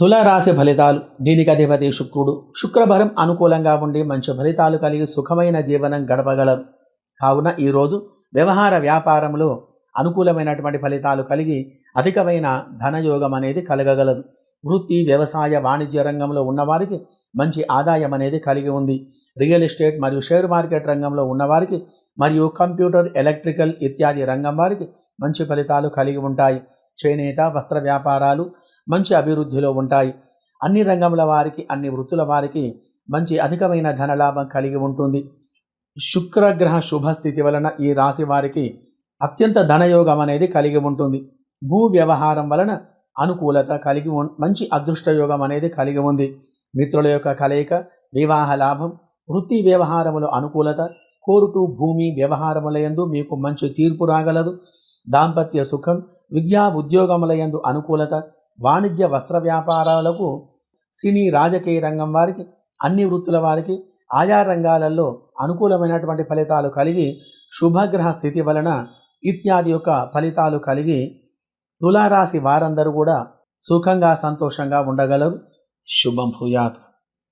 తులారాశి ఫలితాలు. దీనికి అధిపతి శుక్రుడు. శుక్రభరం అనుకూలంగా ఉండి మంచి ఫలితాలు కలిగి సుఖమైన జీవనం గడపగలరు. కావున ఈరోజు వ్యవహార వ్యాపారంలో అనుకూలమైనటువంటి ఫలితాలు కలిగి అధికమైన ధనయోగం అనేది కలగగలదు. వృత్తి వ్యవసాయ వాణిజ్య రంగంలో ఉన్నవారికి మంచి ఆదాయం అనేది కలిగి ఉంది. రియల్ ఎస్టేట్ మరియు షేర్ మార్కెట్ రంగంలో ఉన్నవారికి మరియు కంప్యూటర్ ఎలక్ట్రికల్ ఇత్యాది రంగం వారికి మంచి ఫలితాలు కలిగి ఉంటాయి. చేనేత వస్త్ర వ్యాపారాలు మంచి అభివృద్ధిలో ఉంటాయి. అన్ని రంగముల వారికి అన్ని వృత్తుల వారికి మంచి అధికమైన ధనలాభం కలిగి ఉంటుంది. శుక్రగ్రహ శుభస్థితి వలన ఈ రాశి వారికి అత్యంత ధనయోగం అనేది కలిగి ఉంటుంది. భూ వ్యవహారం వలన అనుకూలత కలిగి ఉన్- మంచి అదృష్టయోగం అనేది కలిగి ఉంది. మిత్రుల యొక్క కలయిక వివాహ లాభం వృత్తి వ్యవహారముల అనుకూలత కోరుటు భూమి వ్యవహారములయందు మీకు మంచి తీర్పు రాగలదు. దాంపత్య సుఖం విద్యా ఉద్యోగములయందు అనుకూలత వాణిజ్య వస్త్ర వ్యాపారాలకు సినీ రాజకీయ రంగం వారికి అన్ని వృత్తుల వారికి ఆయా రంగాలలో అనుకూలమైనటువంటి ఫలితాలు కలిగి శుభగ్రహ స్థితి వలన ఇత్యాది యొక్క ఫలితాలు కలిగి తులారాశి వారందరూ కూడా సుఖంగా సంతోషంగా ఉండగలరు. శుభం భూయాత్.